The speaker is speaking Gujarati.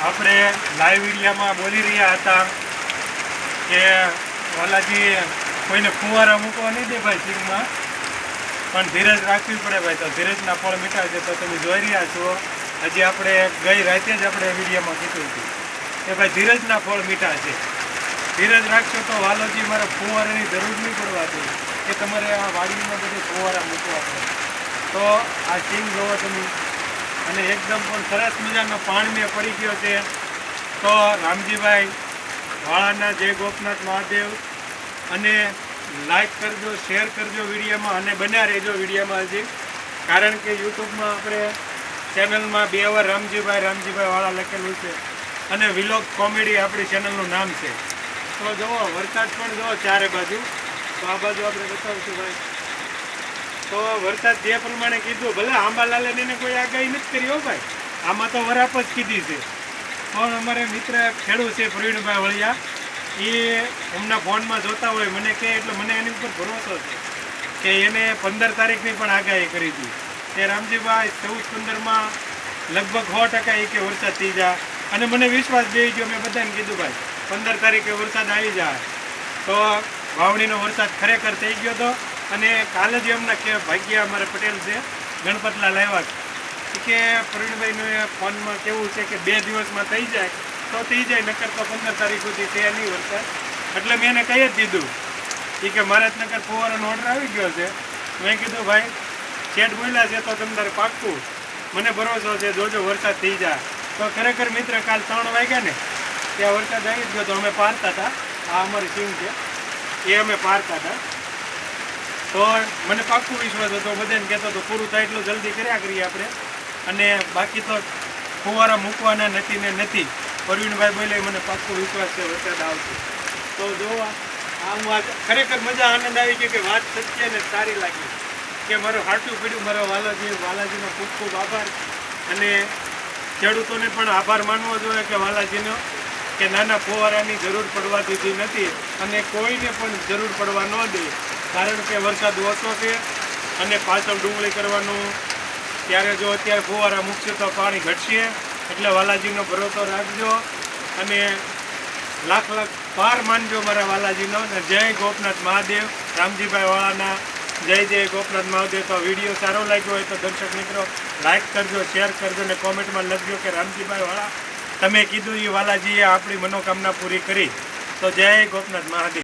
આપણે લાઈવ વિડીયામાં બોલી રહ્યા હતા કે વાલાજી કોઈને ફુવારા મૂકવા નહીં દે ભાઈ સિંગમાં પણ ધીરજ રાખવી પડે ભાઈ, તો ધીરજના ફળ મીઠા છે તો તમે જોઈ રહ્યા છો. હજી આપણે ગઈ રાતે જ આપણે વિડીયામાં કીધું હતું કે ભાઈ ધીરજના ફળ મીઠા છે. ધીરજ રાખશો તો વાલોજી મારે ફુવારાની જરૂર નહીં પડવા દે કે તમારે આ વાડીમાં બધે ફુવારા મૂકવા પડે. તો આ સિંગ જોવો તમે. અને એકદમ પણ સરસ મજાનો પાણીને પડી ગયો છે. તો રામજીભાઈ વાળાના જય ગોપનાથ મહાદેવ. અને લાઈક કરજો શેર કરજો વિડીયોમાં અને બન્યા રહેજો વિડીયોમાં હજી. કારણ કે યુટ્યુબમાં આપણે ચેનલમાં બે વાર રામજીભાઈ રામજીભાઈ વાળા લખેલું છે. અને વિલોક કોમેડી આપણી ચેનલનું નામ છે. તો જુઓ, વરસાદ પણ જુઓ ચારે બાજુ. તો આ બાજુ આપણે બતાવશું ભાઈ. તો વરસાદ જે પ્રમાણે કીધું, ભલે આંબાલાલે એને કોઈ આગાહી નથી કરી ભાઈ. આમાં તો વરાપ જ કીધી છે. પણ અમારે મિત્ર ખેડૂત છે, પ્રવીણભાઈ વળિયા, એ એમના ફોનમાં જોતા હોય, મને કહે, એટલે મને એની ઉપર ભરોસો છે કે એને પંદર તારીખની પણ આગાહી કરી હતી તે રામજીભાઈ, ચૌદ પંદરમાં લગભગ સો ટકા એ કે વરસાદ થઈ જાય અને મને વિશ્વાસ બેસી ગયો, મેં બધાને કીધું, ભાઈ, પંદર તારીખે વરસાદ આવી જાય તો વાવણીનો વરસાદ ખરેખર થઈ ગયો હતો અને કાલે જ એમના કે ભાગ્ય અમારે પટેલ છે, ગણપતલાલ આવ્યા છે. કે પ્રવીણભાઈનું ફોનમાં કેવું છે કે બે દિવસમાં થઈ જાય, તો થઈ જાય, નકર તો પંદર તારીખ સુધી થયા નહીં વરસાદ. એટલે મેં એને કહી જ દીધું. એ કે નગર ફુવારાનો ઓર્ડર આવી ગયો છે. મેં કીધું, ભાઈ, શેઠ બોલ્યા છે તો તમે તારે પાક્કું. મને ભરોસો છે, જોજો વરસાદ થઈ જાય. તો ખરેખર મિત્ર, કાલ ત્રણ વાગ્યા ને, ત્યાં વરસાદ આવી જ ગયો તો અમે પારતા હતા. આ અમારી ટીમ છે. એ અમે પારતા હતા. તો મને પાક્કું વિશ્વાસ હતો, બધાને કહેતો હતો, પૂરું થાય એટલું જલ્દી કર્યા કરીએ આપણે. અને બાકી તો ફુવારા મૂકવાના નથી ને નથી. પરવીનભાઈ બોલે, મને પાક્કો વિશ્વાસ છે, વરસાદ આવશે. તો જો આ હું આ ખરેખર મજા આનંદ આવી ગયો કે વાત સત્ય ને સારી લાગી. કે મારું હાટું પીડ્યું મારા વાલાજી વાલાજીનો ખૂબ ખૂબ આભાર. અને ખેડૂતોને પણ આભાર માનવો જોઈએ કે વાલાજીનો કે નાના ફુવારાની જરૂર પડવા દીધી નથી. અને કોઈને પણ જરૂર પડવા ન દે. કારણ કે વરસાદ ઓછો છે અને પાછળ ડુંગળી કરવાનું ત્યારે જો અત્યારે ફુવારા મૂકશે તો પાણી ઘટશે. એટલે વાલાજીનો ભરોસો રાખજો અને લાખ લાખ પાર માનજો મારા વાલાજીનો અને જય ગોપનાથ મહાદેવ. રામજીભાઈ વાળાના જય જય ગોપનાથ મહાદેવ. તો વીડિયો સારો લાગ્યો હોય તો દર્શક મિત્રો લાઈક કરજો, શેર કરજો અને કોમેન્ટમાં લખજો કે રામજીભાઈ વાળા, તમે કીધું એ વાલાજીએ આપણી મનોકામના પૂરી કરી. તો જય ગોપનાથ મહાદેવ.